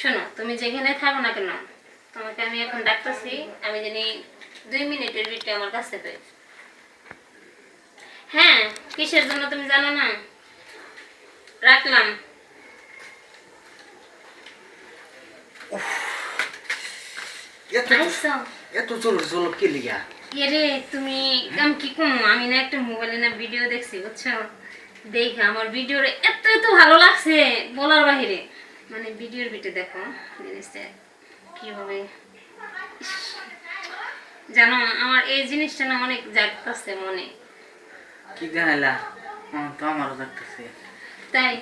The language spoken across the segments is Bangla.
শোনো তুমি যেখানে থাকো না কেন তোমাকে আমি এখন ডাকতেছি আমি জানি দুই মিনিটের ভিতরে আমার কাছে পেয়ে হ্যাঁ কিসের জন্য তুমি জানো না? রাখলাম। এত আইসো জোর জোর কে লিগা? এরে তুমি কি কম আমি না একটা মোবাইলে না ভিডিও দেখছি বুঝছ? দেখে আমার ভিডিওর এত এত ভালো লাগছে বলার বাহিরে। মানে ভিডিওর ভিতরে দেখো জিনিসটা কীভাবে জানো আমার এই জিনিসটা না অনেক জাগতেছে মনে। কি আমার তো আমারও দেখতেছে তাই?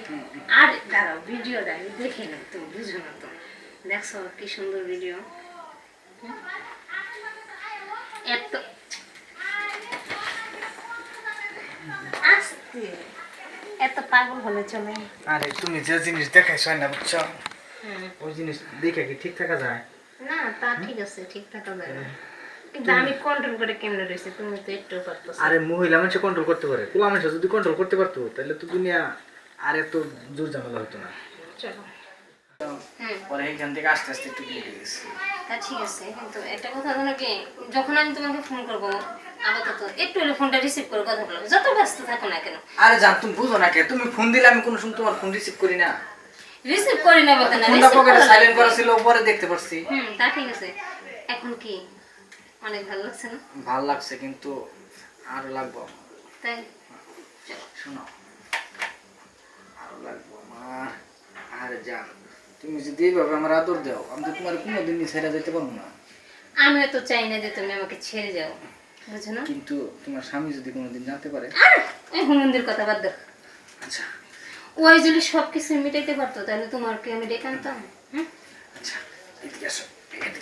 আর দাঁড়াও ভিডিওটা আমি দেখে না তো বুঝো না তো। দেখছ কি সুন্দর ভিডিও? এত আস্তে। এত পাগল হলে চলে। আরে তুমি যে জিনিস দেখাইছ না বুঝছ? ওই জিনিস দেখে কি ঠিক থাকা যায়? না তা ঠিক আছে ঠিক থাকা যায় না। কিন্তু আমি কন্ট্রোল করে কেমনে রয়েছে তুমি তো একটু পারতো আরে মহিলা মানুষ কন্ট্রোল করতে পারে। পোলা মানুষ যদি কন্ট্রোল করতে পারতো তাহলে তো দুনিয়া আর এত জোর ঝামেলা হতো না। চলো। পরে এখান থেকে আস্তে আস্তে একটু তা ঠিক আছে কিন্তু একটা কথা কি যখন আমি তোমাকে ফোন করব আপাতত একটু হলে ফোনটা রিসিভ করে কথা বলব যত ব্যস্ত থাকো না কেন। আরে জান তুমি বুঝো না কে? তুমি ফোন দিলে আমি কোনো সময় তোমার ফোন রিসিভ করি না। রিসিভ করি না বলতে না ফোনটা পকেটে সাইলেন্ট করা ছিল পরে দেখতে পারছি। হুম তা ঠিক আছে। এখন কি? অনেক ভালো লাগছে না? ভালো লাগছে কিন্তু আরও লাগবো তাই? শোনো আরও লাগবো আমার। আরে জান তুমি যদি এইভাবে আমার আদর দাও আমি তো তোমার কোনোদিন ছেড়ে যেতে পারব না। আমিও তো চাই না যে তুমি আমাকে ছেড়ে যাও। কিন্তু তোমার স্বামী যদি কোনোদিন জানতে পারে? এই হুমন্দির কথা বাদ দাও। আচ্ছা। ওই যদি সব কিছু মিটাইতে পারতো তাহলে তোমার কি আমি ডেকে আনতাম। হুম আচ্ছা এদিকে আসো